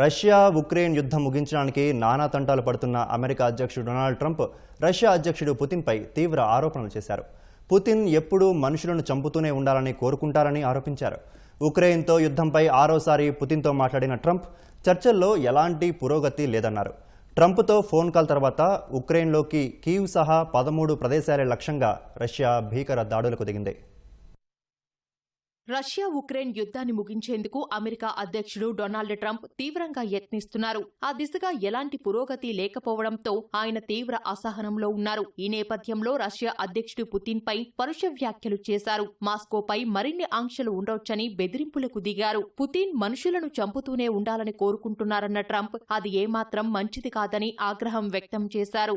Russia Ukraine యుద్ధం ముగించడానికి నానా తంటాలు పడుతున్న అమెరికా అధ్యక్షుడు డొనాల్డ్ ట్రంప్ రష్యా అధ్యక్షుడు పుతిన్పై తీవ్ర ఆరోపణలు చేశారు. పుతిన్ ఎప్పుడూ మనుషులను చంపుతూనే ఉండాలని కోరుకుంటారని ఆరోపించారు. ఉక్రెయిన్తో యుద్ధంపై ఆరోసారి పుతిన్తో మాట్లాడిన ట్రంప్ చర్చల్లో ఎలాంటి పురోగతి లేదన్నారు. ట్రంప్తో ఫోన్ కాల్ తర్వాత ఉక్రెయిన్లోకి కీవ్ సహా పదమూడు ప్రదేశాలే లక్ష్యంగా రష్యా భీకర దాడులకు దిగింది. రష్యా ఉక్రెయిన్ యుద్ధాన్ని ముగించేందుకు అమెరికా అధ్యక్షుడు డొనాల్డ్ ట్రంప్ తీవ్రంగా యత్నిస్తున్నారు. ఆ దిశగా ఎలాంటి పురోగతి లేకపోవడంతో ఆయన తీవ్ర అసహనంలో ఉన్నారు. ఈ నేపథ్యంలో రష్యా అధ్యక్షుడు పుతిన్ పై పరుష వ్యాఖ్యలు చేశారు. మాస్కోపై మరిన్ని ఆంక్షలు ఉండొచ్చని బెదిరింపులకు దిగారు. పుతిన్ మనుషులను చంపుతూనే ఉండాలని కోరుకుంటున్నారన్న ట్రంప్ అది ఏమాత్రం మంచిది కాదని ఆగ్రహం వ్యక్తం చేశారు.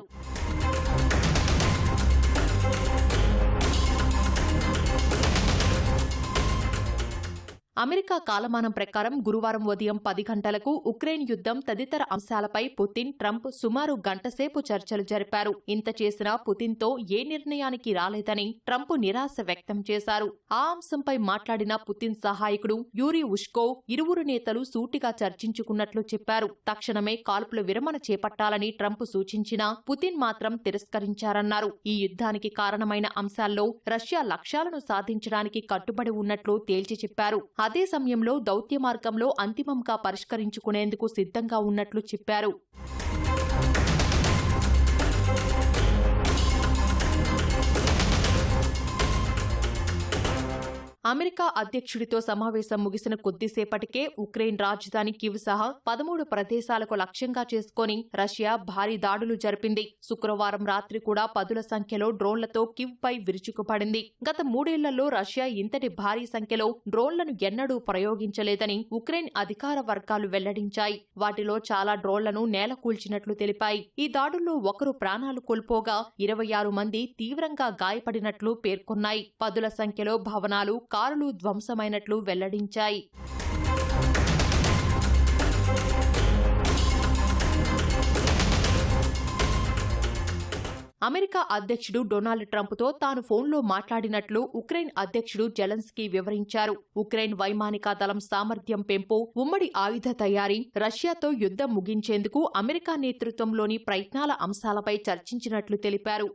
అమెరికా కాలమానం ప్రకారం గురువారం ఉదయం పది గంటలకు ఉక్రెయిన్ యుద్ధం తదితర అంశాలపై పుతిన్ ట్రంప్ సుమారు గంటసేపు చర్చలు జరిపారు. ఇంత చేసినా పుతిన్తో ఏ నిర్ణయానికి రాలేదని ట్రంప్ నిరాశ వ్యక్తం చేశారు. ఆ అంశంపై మాట్లాడిన పుతిన్ సహాయకుడు యూరీ ఉష్కో ఇరువురు నేతలు సూటిగా చర్చించుకున్నట్లు చెప్పారు. తక్షణమే కాల్పుల విరమణ చేపట్టాలని ట్రంప్ సూచించినా పుతిన్ మాత్రం తిరస్కరించారన్నారు. ఈ యుద్ధానికి కారణమైన అంశాల్లో రష్యా లక్ష్యాలను సాధించడానికి కట్టుబడి ఉన్నట్లు తేల్చి చెప్పారు. అదే సమయంలో దౌత్య మార్గంలో అంతిమంగా పరిష్కరించుకునేందుకు సిద్ధంగా ఉన్నట్లు చెప్పారు. అమెరికా అధ్యక్షుడితో సమావేశం ముగిసిన కొద్దిసేపటికే ఉక్రెయిన్ రాజధాని కివ్ సహా పదమూడు ప్రదేశాలకు లక్ష్యంగా చేసుకుని రష్యా భారీ దాడులు జరిపింది. శుక్రవారం రాత్రి కూడా పదుల సంఖ్యలో డ్రోన్లతో కివ్ పై విరుచుకుపడింది. గత మూడేళ్ళలో రష్యా ఇంతటి భారీ సంఖ్యలో డ్రోన్లను ఎన్నడూ ప్రయోగించలేదని ఉక్రెయిన్ అధికార వర్గాలు వెల్లడించాయి. వాటిలో చాలా డ్రోన్లను నేలకూల్చినట్లు తెలిపాయి. ఈ దాడుల్లో ఒకరు ప్రాణాలు కోల్పోగా ఇరవై ఆరు మంది తీవ్రంగా గాయపడినట్లు పేర్కొన్నాయి. పదుల సంఖ్యలో భవనాలు కారులు ధ్వంసమైనట్లు వెల్లడించాయి. అమెరికా అధ్యక్షుడు డొనాల్డ్ ట్రంప్తో తాను ఫోన్లో మాట్లాడినట్లు ఉక్రెయిన్ అధ్యక్షుడు జెలెన్స్కీ వివరించారు. ఉక్రెయిన్ వైమానిక దళం సామర్థ్యం పెంపు ఉమ్మడి ఆయుధ తయారీ రష్యాతో యుద్ధం ముగించేందుకు అమెరికా నేతృత్వంలోని ప్రయత్నాల అంశాలపై చర్చించినట్లు తెలిపారు.